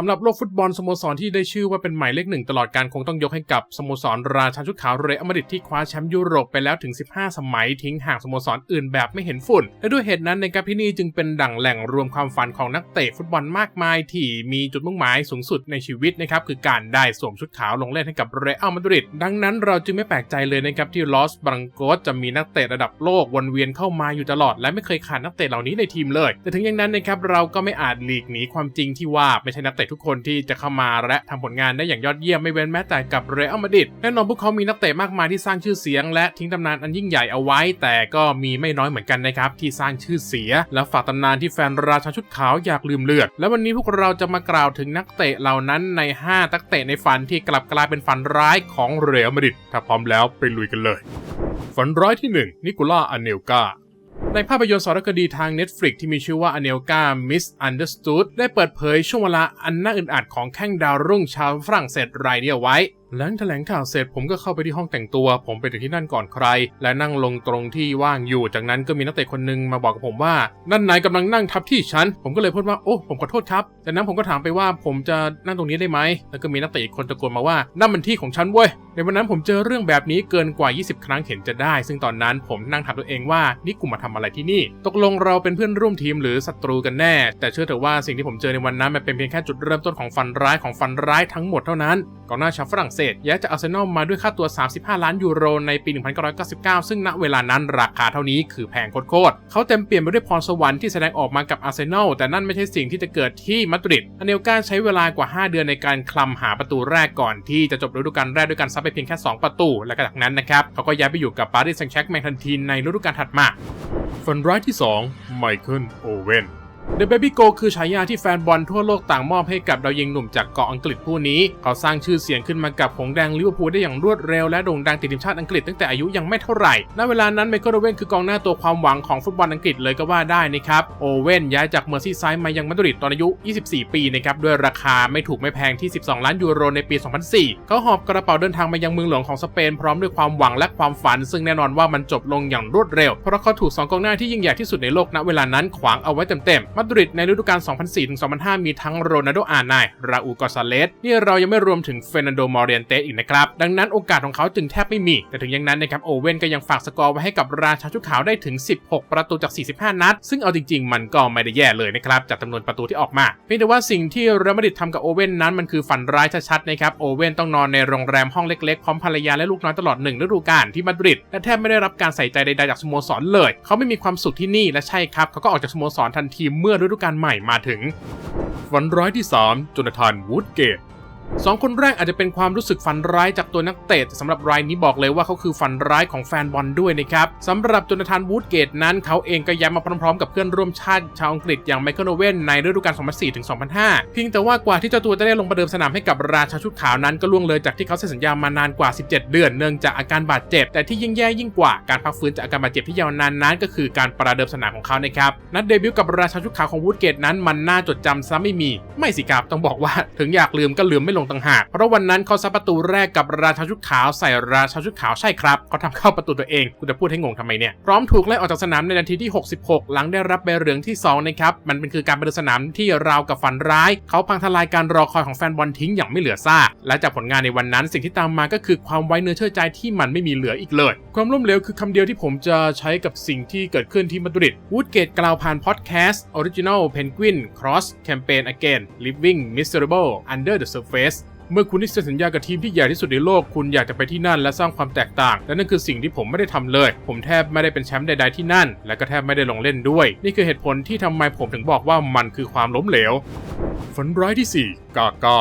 สำหรับโลกฟุตบอลสโมสรที่ได้ชื่อว่าเป็นหมายเลขหนึ่งตลอดการคงต้องยกให้กับสโมสรราชาชุดขาวเรอัลมาดริดที่คว้าแชมป์ยุโรปไปแล้วถึง 15 สมัยทิ้งห่างสโมสรอื่นแบบไม่เห็นฝุ่น และด้วยเหตุนั้นในกับที่นี่จึงเป็นดั่งแหล่งรวมความฝันของนักเตะฟุตบอลมากมาย ที่มีจุดมุ่งหมายสูงสุดในชีวิตนะครับคือการได้สวมชุดขาวลงเล่นให้กับเรอัลมาดริดดังนั้นเราจึงไม่แปลกใจเลยนะครับที่ลอสบังโกสจะมีนักเตะระดับโลกวนเวียนเข้ามาอยู่ตลอด และไม่เคยขาดนักเตะเหล่านี้ในทีมเลย แต่ถึงอย่างนั้นนะครับเราก็ไม่อาจหลีกหนีความจริงที่ว่าไม่ใช่นักเตะทุกคนที่จะเข้ามาและทำผลงานได้อย่างยอดเยี่ยมไม่เว้นแม้แต่กับเรอัลมาดริดแน่นอนพวกเขามีนักเตะมากมายที่สร้างชื่อเสียง และทิ้งตำนานอันยิ่งใหญ่เอาไว้ แต่ก็มีไม่น้อยเหมือนกันนะครับที่สร้างชื่อเสีย และฝากตำนานที่แฟนราชาชุดขาวอยากลืมเลือดและวันนี้พวกเราจะมากล่าวถึงนักเตะเหล่านั้นใน 5 นักเตะในฝันที่กลับกลายเป็นฝันร้ายของเรอัลมาดริดถ้าพร้อมแล้วไปลุยกันเลย ฝันร้ายที่ 1 นิโคล่าอเนลกา ในภาพยนตร์สารคดีทาง Netflix ที่มีชื่อว่า Anelka Misunderstood ได้เปิดเผยช่วงเวลาอันน่าอึดอัดของแข้งดาวรุ่งชาวฝรั่งเศสรายนี้เอาไว้ หลังแถลงข่าวเสร็จผมก็เข้าไปที่ห้องแต่งตัว ผมไปถึงที่นั่นก่อนใคร และนั่งลงตรงที่ว่างอยู่ จากนั้นก็มีนักเตะคนหนึ่งมาบอกกับผมว่า นั่นนายกำลังนั่งทับที่ฉัน ผมก็เลยพูดว่าโอ้ผมขอโทษครับ จากนั้นผมก็ถามไปว่าผมจะนั่งตรงนี้ได้ไหมแล้วก็มีนักเตะอีกคนตะโกนมาว่านั่นมันที่ของฉันเว้ย ในวันนั้นผมเจอเรื่องแบบนี้เกินกว่า 20 ครั้งเห็นจะได้ ซึ่งตอนนั้นผมนั่งถามตัวเองว่านี่กูมาทำอะไรที่นี่ ตกลงเราเป็นเพื่อนร่วมทีมหรือศัตรูกันแน่ แต่เชื่อเถอะว่าสิ่งที่ผมเจอในวันนั้นมันเป็นเพียงแค่จุดเริ่มต้นของฟันร้ายของฟันร้ายทั้งหมดเท่านั้นกองหน้าชาวฝรั่งเศสย้ายจากอาร์เซนอลมาด้วยค่าตัว 35 ล้านยูโรในปี 1999 ซึ่งณเวลานั้นราคาเท่านี้คือแพงโคตรๆเขาเต็มเปลี่ยนไปด้วยพรสวรรค์ที่แสดงออกมากับอาร์เซนอลแต่นั่นไม่ใช่สิ่งที่จะเกิดที่มาดริดอเนลกาใช้เวลากว่า 5 เดือนในการคลำหาประตูแรกก่อนที่จะจบฤดูกาลแรกด้วยการซับไปเพียงแค่ 2 ประตู และจากนั้นนะครับเขาก็ย้ายไปอยู่กับปารีสแซงต์แชร์กแมงทันทีในฤดูกาลถัดมาฝันร้ายที่ 2 ไมเคิลโอเวน The Baby Go คือฉายาที่แฟนบอลทั่วโลกต่างมอบให้กับดาวยิงหนุ่มจากเกาะอังกฤษผู้นี้ เขาสร้างชื่อเสียงขึ้นมากับหงแดงลิเวอร์พูลได้อย่างรวดเร็วและโด่งดังติดทีมชาติอังกฤษตั้งแต่อายุยังไม่เท่าไหร่ ณ เวลานั้นไมเคิลโอเว่นคือกองหน้าตัวความหวังของฟุตบอลอังกฤษเลยก็ว่าได้นะครับ โอเว่นย้ายจากเมอร์ซีไซด์มายังมาดริดตอนอายุ 24 ปีนะครับด้วยราคาไม่ถูกไม่แพงที่ 12 ล้านยูโรในปี 2004 เขาหอบกระเป๋าเดินทางมายังเมืองหลวงของสเปนพร้อมด้วยความหวังและความฝัน ซึ่งแน่นอนว่ามันจบลงอย่างรวดเร็วเพราะเขาถูกสองกองหน้าที่ยิ่งใหญ่ที่สุดในโลกณเวลานั้นขวางเอาไว้เต็มๆมาดริดในฤดูกาล 2004-2005 มีทั้งโรนัลโดอาร์ไนราอูกอซาเลส นี่เรายังไม่รวมถึงเฟรนันโด มอร์เรนเตสอีกนะครับ ดังนั้นโอกาสของเขาจึงแทบไม่มี แต่ถึงอย่างนั้นนะครับ โอเว่นก็ยังฝากสกอร์ไว้ให้กับราชาชุดขาวได้ถึง 16 ประตูจาก 45 นัด ซึ่งเอาจริงๆ มันก็ไม่ได้แย่เลยนะครับ จากจำนวนประตูที่ออกมา เพียงแต่ว่าสิ่งที่เรอัลมาดริดทำกับโอเว่นนั้นมันคือฝันร้ายชัดๆ นะครับ โอเว่นต้องนอนในโรงแรมห้องเล็กๆ พร้อมภรรยาและลูกน้อยตลอดหนึ่งฤดูกาลที่มาดริด และแทบไม่ได้รับการใส่ใจใดๆจากสโมสรเลย เขาไม่มีความสุขที่นี่และใช่ครับเขาก็ออกจากสโมสรทันทีเมื่ื่อฤดูกาลใหม่มาถึง ฝันร้ายที่ 3จนทานวูดเกต สองคนแรกอาจจะเป็นความรู้สึกฝันร้ายจากตัวนักเตะสำหรับรายนี้บอกเลยว่าเขาคือฝันร้ายของแฟนบอลด้วยนะครับสำหรับจนาธานวูดเกตนั้น เขาเองก็ย้ายมาพร้อมๆกับเพื่อนร่วมชาติชาวอังกฤษอย่างไมเคิลโอเว่นในฤดูกาล 2004ถึง2005 เพียงแต่ว่ากว่าที่เจ้าตัวจะได้ลงประเดิมสนามให้กับราชาชุดขาวนั้นก็ล่วงเลยจากที่เขาเซ็นสัญญามานานกว่า 17 เดือนเนื่องจากอาการบาดเจ็บ แต่ที่ยิ่งแย่ยิ่งกว่าการพักฟื้นจากอาการบาดเจ็บที่ยาวนานนั้นก็คือการประเดิมสนามของเขานะครับนัดเดบิวต์กับราชาชุดขาวของวูดเกตนั้นมันน่าจดจำซะไม่มี ไม่สิครับต้องบอกว่าถึงอยากลืมก็ลืมไม่ลงต่างหาก เพราะวันนั้นเขาซัดประตูแรกกับราชาชุดขาวใส่ราชาชุดขาวใช่ครับเขาทำเข้าประตูตัวเองกูจะพูดให้งงทำไมเนี่ย พร้อมถูกไล่ออกจากสนามในนาทีที่ 66 หลังได้รับใบเหลืองที่2นะครับ มันเป็นคือการประเดิมสนามที่ราวกับฝันร้าย เขาพังทลายการรอคอยของแฟนบอลทิ้งอย่างไม่เหลือซาก และจากผลงานในวันนั้นสิ่งที่ตามมาก็คือความไว้เนื้อเชื่อใจที่มันไม่มีเหลืออีกเลย ความล้มเหลวคือคำเดียวที่ผมจะใช้กับสิ่งที่เกิดขึ้นที่มาดริด วูดเกตกล่าวผ่านพอดแคสต์ Original Penguin Cross Campaign Again Living Miserable Under the Surface เมื่อคุณได้เซ็นสัญญากับทีมที่ใหญ่ที่สุดในโลก คุณอยากจะไปที่นั่นและสร้างความแตกต่าง และนั่นคือสิ่งที่ผมไม่ได้ทำเลย ผมแทบไม่ได้เป็นแชมป์ใด ๆที่นั่น และก็แทบไม่ได้ลงเล่นด้วย นี่คือเหตุผลที่ทำไมผมถึงบอกว่ามันคือความล้มเหลวฝันร้ายที่4กากา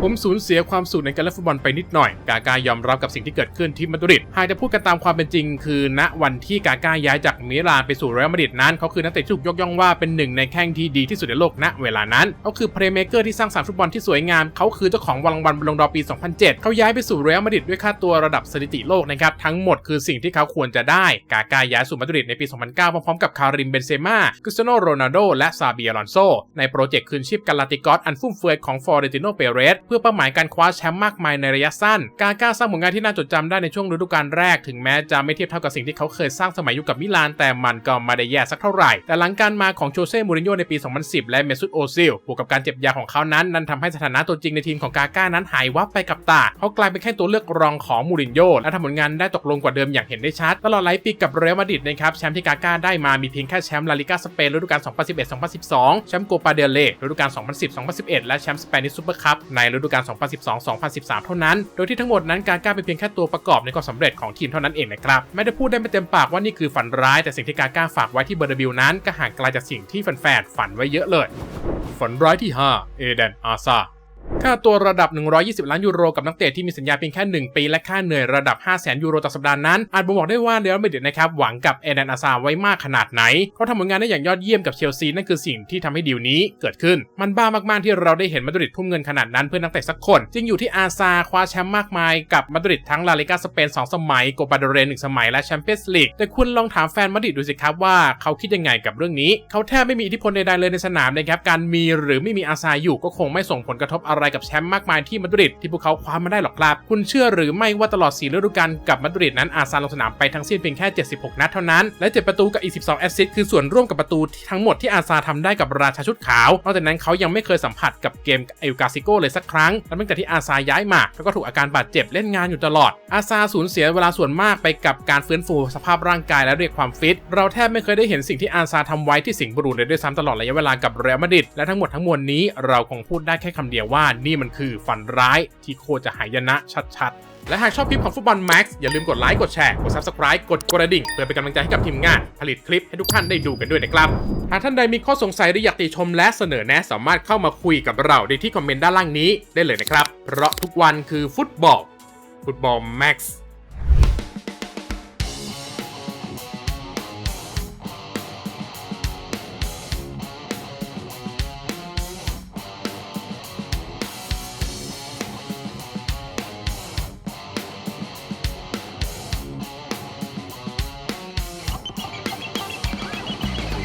ผมสูญเสียความสุขในการเล่นฟุตบอลไปนิดหน่อย กาก้ายอมรับกับสิ่งที่เกิดขึ้นที่มาดริด หากจะพูดกันตามความเป็นจริง คือณวันที่กาก้าย้ายจากมิลานไปสู่เรอัลมาดริดนั้นเขาคือนักเตะที่ถูกยกย่องว่าเป็นหนึ่งในแข้งที่ดีที่สุดในโลกณเวลานั้นเขาคือเพลย์เมเกอร์ที่สร้างสรรค์ฟุตบอลที่สวยงามเขาคือเจ้าของรางวัลบอลลงดอร์ปี 2007 เขาย้ายไปสู่เรอัลมาดริดด้วยค่าตัวระดับสถิติโลกนะครับทั้งหมดคือสิ่งที่เขาควรจะได้ กากาย้ายสู่มาดริดในปี 2009 พร้อมๆกับคาริมเบนเซม่าคริสเตียโนโรนัลโดและซาบีอลอนโซในโปรเจกต์คืนชีพกาลาติกอสอันฟุ่มเฟือยของฟอร์เรติโนเปเรสเพื่อเป้าหมายการคว้าแชมป์มากมายในระยะสั้น กาก้าสร้างผลงานที่น่าจดจำได้ในช่วงฤดูกาลแรกถึงแม้จะไม่เทียบเท่ากับสิ่งที่เขาเคยสร้างสมัยอยู่กับมิลานแต่มันก็ไม่ได้แย่สักเท่าไหร่ แต่หลังการมาของโจเซ่ มูรินโญ่ในปี 2010 และเมซุตโอซิล บวกกับการเจ็บยาของเขานั้น นั่นทำให้สถานะตัวจริงในทีมของกาก้านั้นหายวับไปกับตา เขากลายเป็นแค่ตัวเลือกรองของมูรินโญ่และทำผลงานได้ตกลงกว่าเดิมอย่างเห็นได้ชัด ตลอดหลายปีกับเรอัลมาดริดนะครับ แชมป์ที่กาก้าได้มามีเพียงแค่แชมป์ลาลิกาสเปนฤดูกาล 2011-2012 แชมป์โกปาเดเลฤดูกาล 2010-2011 และแชมป์สเปนิชซูเปอร์คัพในฤดูกาล 2012-2013 เท่านั้น โดยที่ทั้งหมดนั้นกาก้าเป็นเพียงแค่ตัวประกอบในความสำเร็จของทีมเท่านั้นเองนะครับไม่ได้พูดได้ไม่เต็มปากว่านี่คือฝันร้ายแต่สิ่งที่กาก้าฝากไว้ที่เบอร์เดบิลนั้นก็ห่างไกลจากสิ่งที่แฟนๆฝันไว้เยอะเลย ฝันร้ายที่ 5 เอเดนอาซา ค่าตัวระดับ 120 ล้านยูโรกับนักเตะที่มีสัญญาเพียงแค่ 1 ปี และค่าเหนื่อยระดับ 5 0 0 0 0 0 ยูโรต่อสัปดาห์นั้น อาจบ่งบอกได้ว่าเรอัลมดิดนะครับ หวังกับเอเดนอาซาไว้มากขนาดไหน เขาทำผลงานได้อย่างยอดเยี่ยมกับเชลซี นั่นคือสิ่งที่ทำให้ดีลนี้เกิดขึ้น มันบ้ามากๆที่เราได้เห็นมาดริดทุ่มเงินขนาดนั้นเพื่อนักเตะสักคน จริงอยู่ที่อาซาคว้าแชมป์มากมายกับมาดริดทั้งลาลิกาสเปน 2 สมัยโกปาเดเรนหนึ่งสมัยและแชมเปี้ยนส์ลีกแต่คุณลองถามแฟนมาดริดดูสิครับว่าเขาคิดยังไงกับเรื่องนี้ เขาแทบไม่มีอิทธิพลใดๆเลยในสนามนะครับการมีหรือไม่มีอาซาอยู่ก็คงไม่ส่งผลกระทบอะะไรกับแชมป์มากมายที่มาดริดที่พวกเขาคว้ามาได้หรอกครับ คุณเชื่อหรือไม่ว่าตลอด4ฤดูกาลกับมาดริดนั้นอาซาลงสนามไปทั้งสิ้นเพียงแค่ 76 นัดเท่านั้น และ7ประตูกับอีก 12 แอสซิสต์คือส่วนร่วมกับประตูทั้งหมดที่อาซาทำได้กับราชาชุดขาวนอกจากนั้นเขายังไม่เคยสัมผัสกับเกมเอลกาซิโกเลยสักครั้งและตั้งแต่ที่อาซาย้ายมาเขาก็ถูกอาการบาดเจ็บเล่นงานอยู่ตลอด อาซาสูญเสียเวลาส่วนมากไปกับการฟื้นฟูสภาพร่างกายและเรียกความฟิต เราแทบไม่เคยได้เห็นสิ่งที่อาซาทำไว้ที่สิงห์บุรีเลยด้วยซ้ำตลอดระยะเวลากับเรอัลมาดริดและทั้งหมดทั้งมวลนี้เราคงพูดได้แค่คำเดียวว่า่านี่มันคือฝันร้ายที่โคจะหายนะชัดๆ และหากชอบคลิปของฟุตบอลแม็กซ์อย่าลืมกดไลค์กดแชร์กด Subscribe กดกระดิ่ง เพื่อเป็นกำลังใจให้กับทีมงาน ผลิตคลิปให้ทุกท่านได้ดูกันด้วยนะครับ หากท่านใดมีข้อสงสัยหรืออยากติชมและเสนอแนะสามารถเข้ามาคุยกับเราได้ที่คอมเมนต์ด้านล่างนี้ได้เลยนะครับเพราะทุกวันคือฟุตบอลฟุตบอลแม็กซ์